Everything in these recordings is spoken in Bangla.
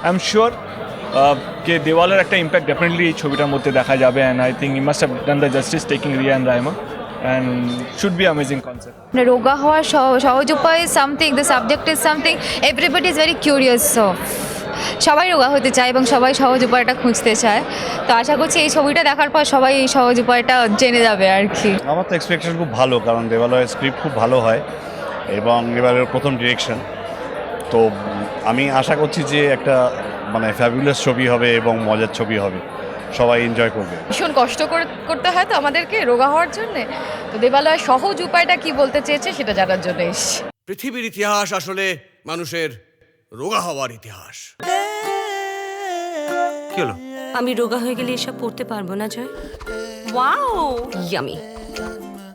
আই এম শিওর কে দেওয়ালের একটা ইম্প্যাক্ট ডেফিনেটলি এই ছবিটার মধ্যে দেখা যাবে and I think he must have done the justice taking Riya and Raima and should be amazing concept মানে রোগা হওয়ার সহ- সহজ উপায় something the subject is something everybody is very curious so সবাই রোগা হতে চায় এবং সবাই সহজ উপায়টা খুঁজতে চায়। তো আশা করছি এই ছবিটা দেখার পর সবাই এই সহজ উপায়টা জেনে যাবে আর কি। আমার তো এক্সপেকটেশন খুব ভালো কারণ দেবালয়ের স্ক্রিপ্ট খুব ভালো হয় এবং এবারের প্রথম ডিরেকশন তো আমি আশা করছি যে একটা মানে ফ্যাবুলাস ছবি হবে এবং মজার ছবি হবে। সবাই এনজয় করবে। ভীষণ কষ্ট করে- করতে হয় তো আমাদেরকে রোগা হওয়ার জন্য। তো দেবালয় সহজ উপায়টা কি বলতে চেয়েছে সেটা জানার জন্য এসেছি। পৃথিবীর ইতিহাস আসলে মানুষের রোগা হওয়ার ইতিহাস। কি হলো? আমি রোগা হয়ে গেলে এসব পড়তে পারব না জয়। ওয়াও! ইয়ামি।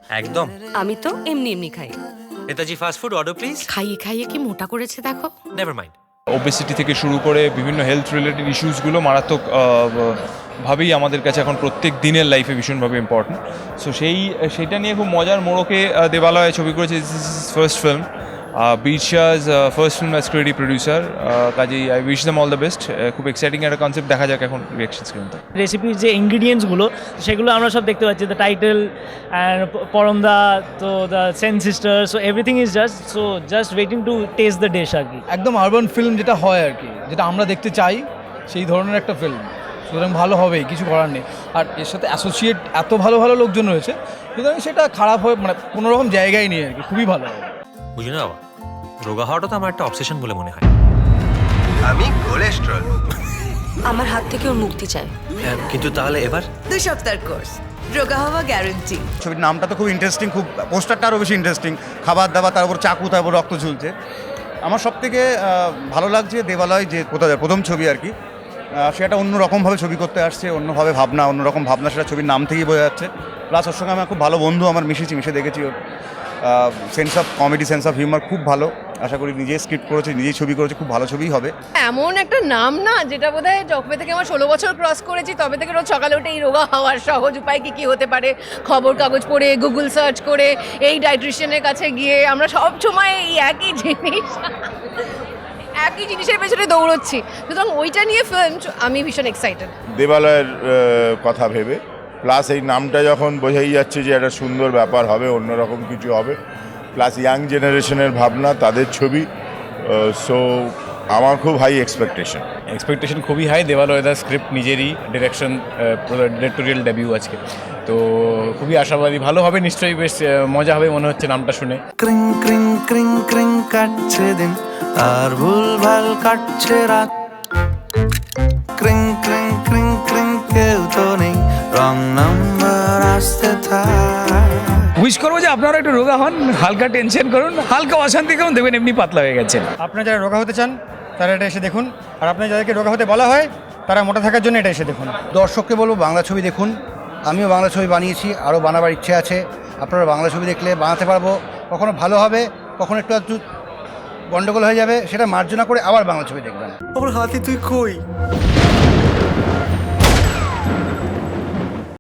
একদম। আমি তো এমনি এমনি খাই। Netaji fast food order please খাইয়ে খাইয়ে কি মোটা করেছে দেখো। নেভার মাইন্ড ওবেসিটি থেকে শুরু করে বিভিন্ন হেলথ রিলেটেড ইস্যুসগুলো মারাত্মক ভাবেই আমাদের কাছে এখন প্রত্যেক দিনের লাইফে ভীষণভাবে ইম্পর্টেন্ট সো সেই সেটা নিয়ে খুব মজার মোড়কে দেবালয় ছবি করেছে first film বিশাজ first film as creative producer কাজেই I wish them all the best খুব এক্সাইটিং একটা কনসেপ্ট দেখা যাক এখন রিয়াকশন স্ক্রিনতে রেসিপির যে ইনগ্রিডিয়েন্টসগুলো সেগুলো আমরা সব দেখতে পাচ্ছি। দ্য টাইটেল অ্যান্ড পরমদা তো the Sen sister so everything is just so just waiting to taste the dish আর কি। একদম আরবান ফিল্ম যেটা হয় আর কি যেটা আমরা দেখতে চাই সেই ধরনের একটা ফিল্ম সুতরাং ভালো হবেই কিছু করার নেই। আর এর সাথে অ্যাসোসিয়েট এত ভালো ভালো লোকজন রয়েছে সুতরাং সেটা খারাপ হয়ে মানে কোনোরকম জায়গায় নেই আর কি খুবই ভালো হবে। বুঝি না বাবা? রোগা হওয়াটা তো আমার একটা অবসেশন বলে মনে হয়। আমি কোলেস্ট্রল আমার হাত থেকে ওর মুক্তি চাই। কিন্তু তাহলে এবার? দুই সপ্তাহের কোর্স রোগা হওয়া গ্যারান্টি ছবির নামটা তো খুব ইন্টারেস্টিং খুব পোস্টারটা আরও বেশি ইন্টারেস্টিং খাবার দাবার তার উপর চাকু তার উপর রক্ত ঝুলছে। আমার সব থেকে ভালো লাগছে দেবালয় যে কোথায় প্রথম ছবি আর কি। সেটা অন্য রকমভাবে ছবি করতে আসছে অন্যভাবে ভাবনা অন্যরকম ভাবনা সেটা ছবির নাম থেকেই বোঝা যাচ্ছে। প্লাস ওর সঙ্গে আমার খুব ভালো বন্ধু আমার মিশেছি মিশে দেখেছি ওর। Sense of comedy sense of humour খুব ভালো। আশা করি নিজেই স্ক্রিপ্ট করেছে নিজেই ছবি করেছে খুব ভালো ছবিই হবে। এমন একটা নাম না যেটা বোধ হয় যবে থেকে আমার ষোলো বছর ক্রস করেছি তবে থেকে রোজ সকালে উঠে এই রোগা হওয়ার সহজ উপায় কি কি হতে পারে? খবর কাগজ পড়ে গুগল সার্চ করে এই ডাইট্রিশিয়ানের কাছে গিয়ে আমরা সব সময় এই একই জিনিস একই জিনিসের পেছনে দৌড়চ্ছি। সুতরাং ওইটা নিয়ে ফিল্ম আমি ভীষণ এক্সাইটেড দেবালয়ের কথা ভেবে প্লাস এই নামটা যখন বোঝাই যাচ্ছে যে একটা সুন্দর ব্যাপার হবে অন্যরকম কিছু হবে প্লাস ইয়াং জেনারেশনের ভাবনা তাদের ছবি সো আমার খুব হাই এক্সপেকটেশন এক্সপেকটেশন খুবই হাই দেবালয়দার স্ক্রিপ্ট নিজেরই ডিরেকশন ডিরেক্টোরিয়াল ডেবিউ আজকে। তো খুবই আশাবাদী ভালো হবে নিশ্চয়ই বেশ মজা হবে মনে হচ্ছে নামটা শুনে। ক্রিং ক্রিং ক্রিং ক্রিং কাটছে দিন আর ভুল ভালো কাটছে রাত। ক্রিং ক্রিং ক্রিং ক্রিং কেউ তো নেই রং নাম্বার আসতে থাক। উইশ করব যে আপনারা একটু রোগা হন হালকা টেনশন করুন হালকা অশান্তি করুন দেখবেন এমনি পাতলা হয়ে গেছেন আপনারা যারা রোগা হতে চান তারা এটা এসে দেখুন। আর আপনার যাদেরকে রোগা হতে বলা হয় তারা মোটা থাকার জন্য এটা এসে দেখুন। দর্শককে বলব বাংলা ছবি দেখুন। আমিও বাংলা ছবি বানিয়েছি আরও বানাবার ইচ্ছে আছে। আপনারা বাংলা ছবি দেখলে বানাতে পারব। কখনো ভালো হবে কখনো একটু একটু গন্ডগোল হয়ে যাবে সেটা মার্জনা করে আবার বাংলা ছবি দেখবেন। ওর হাতে তুই কই?